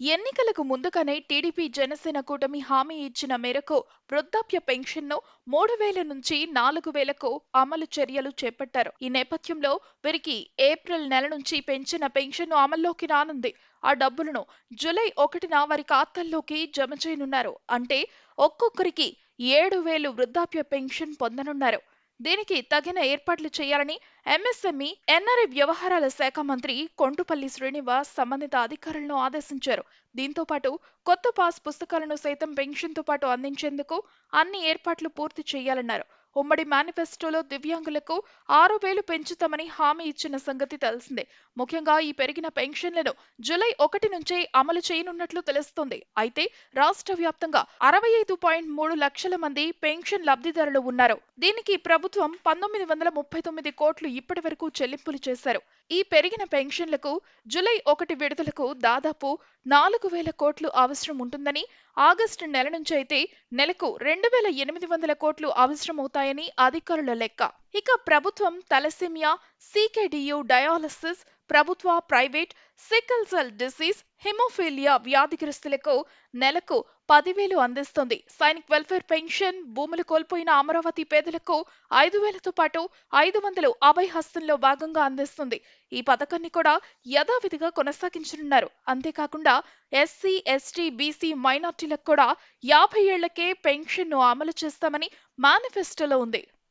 ఎన్నికలకు ముందుగానే టీడీపీ జనసేన కూటమి హామీ ఇచ్చిన మేరకు వృద్ధాప్య పెన్షన్ను మూడు వేల నుంచి నాలుగు వేలకు అమలు చర్యలు చేపట్టారు. ఈ నేపథ్యంలో వీరికి ఏప్రిల్ నెల నుంచి పెంచిన పెన్షన్ అమల్లోకి రానుంది. ఆ డబ్బులను జూలై ఒకటిన వారి ఖాతాల్లోకి జమ చేయనున్నారు. అంటే ఒక్కొక్కరికి ఏడు వేలు వృద్ధాప్య పెన్షన్ పొందనున్నారు. దీనికి తగిన ఏర్పాట్లు చేయాలని ఎంఎస్ఎంఈ ఎన్ఆర్ఐ వ్యవహారాల శాఖ మంత్రి కొండుపల్లి శ్రీనివాస్ సంబంధిత అధికారులను ఆదేశించారు. దీంతో పాటు కొత్త పాస్ పుస్తకాలను సైతం పెన్షన్తో పాటు అందించేందుకు అన్ని ఏర్పాట్లు పూర్తి చేయాలన్నారు. ఉమ్మడి మేనిఫెస్టోలో దివ్యాంగులకు ఆరు వేలు పెంచుతామని హామీ ఇచ్చిన సంగతి తెలిసిందే. ముఖ్యంగా ఈ పెరిగిన పెన్షన్లను జూలై ఒకటి నుంచే అమలు చేయనున్నట్లు తెలుస్తోంది. అయితే రాష్ట్ర వ్యాప్తంగా అరవై ఐదు పాయింట్ మూడు లక్షల మంది పెన్షన్ లబ్ధిదారులు ఉన్నారు. దీనికి ప్రభుత్వం పంతొమ్మిది వందల ముప్పై తొమ్మిది కోట్లు ఇప్పటి వరకు చెల్లింపులు చేశారు. ఈ పెరిగిన పెన్షన్లకు జూలై ఒకటి విడుదలకు దాదాపు నాలుగు వేల కోట్లు అవసరం ఉంటుందని ఆగస్టు నెల నుంచి అయితే నెలకు రెండు వేల ఎనిమిది వందల కోట్లు అవసరమవుతాయని అధికారుల లెక్క. ఇక ప్రభుత్వం తలసిమియా సీకేడియు డయాలసిస్ ప్రభుత్వ private sickle cell disease hemophilia వ్యాధిగ్రస్తులకు నెలకు పదివేలు అందిస్తుంది. సైనిక్ వెల్ఫేర్ పెన్షన్ భూములు కోల్పోయిన అమరావతి పేదలకు ఐదు వేలతో పాటు ఐదు వందలు అభయ హస్తంలో భాగంగా అందిస్తుంది. ఈ పథకాన్ని కూడా యథావిధిగా కొనసాగించనున్నారు. అంతేకాకుండా ఎస్సీ ఎస్టీ బీసీ మైనార్టీలకు కూడా యాభై ఏళ్ళకే పెన్షన్ను అమలు చేస్తామని మేనిఫెస్టోలో ఉంది.